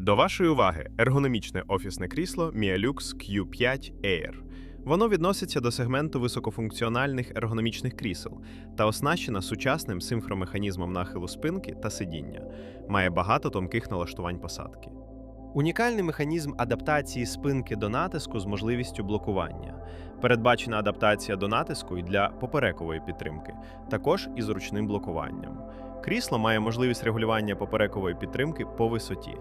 До вашої уваги ергономічне офісне крісло Mialux Q5 Air. Воно відноситься до сегменту високофункціональних ергономічних крісел та оснащена сучасним симфромеханізмом нахилу спинки та сидіння. Має багато тонких налаштувань посадки. Унікальний механізм адаптації спинки до натиску з можливістю блокування. Передбачена адаптація до натиску і для поперекової підтримки, також із ручним блокуванням. Крісло має можливість регулювання поперекової підтримки по висоті.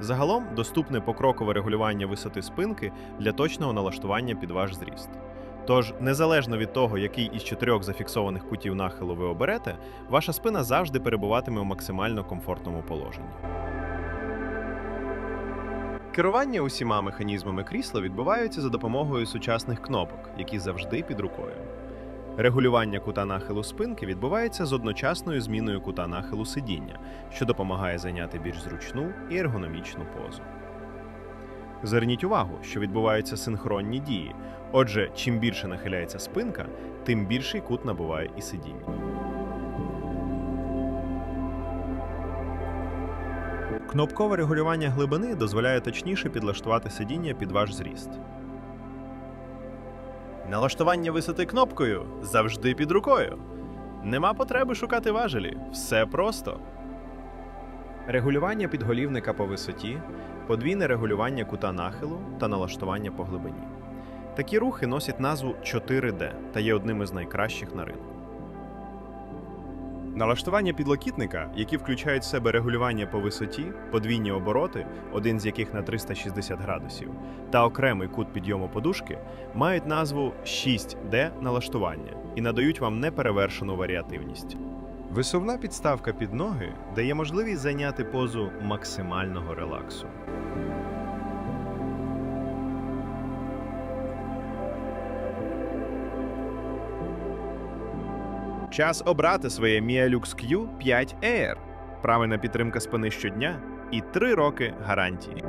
Загалом доступне покрокове регулювання висоти спинки для точного налаштування під ваш зріст. Тож, незалежно від того, який із чотирьох зафіксованих кутів нахилу ви оберете, ваша спина завжди перебуватиме у максимально комфортному положенні. Керування усіма механізмами крісла відбувається за допомогою сучасних кнопок, які завжди під рукою. Регулювання кута нахилу спинки відбувається з одночасною зміною кута нахилу сидіння, що допомагає зайняти більш зручну і ергономічну позу. Зверніть увагу, що відбуваються синхронні дії. Отже, чим більше нахиляється спинка, тим більший кут набуває і сидіння. Кнопкове регулювання глибини дозволяє точніше підлаштувати сидіння під ваш зріст. Налаштування висоти кнопкою завжди під рукою. Нема потреби шукати важелі. Все просто. Регулювання підголівника по висоті, подвійне регулювання кута нахилу та налаштування по глибині. Такі рухи носять назву 4D та є одним із найкращих на ринку. Налаштування підлокітника, які включають в себе регулювання по висоті, подвійні обороти, один з яких на 360 градусів, та окремий кут підйому подушки, мають назву 6D налаштування і надають вам неперевершену варіативність. Висувна підставка під ноги дає можливість зайняти позу максимального релаксу. Час обрати своє Mialux Q 5 Air. Правильна підтримка спини щодня і 3 роки гарантії.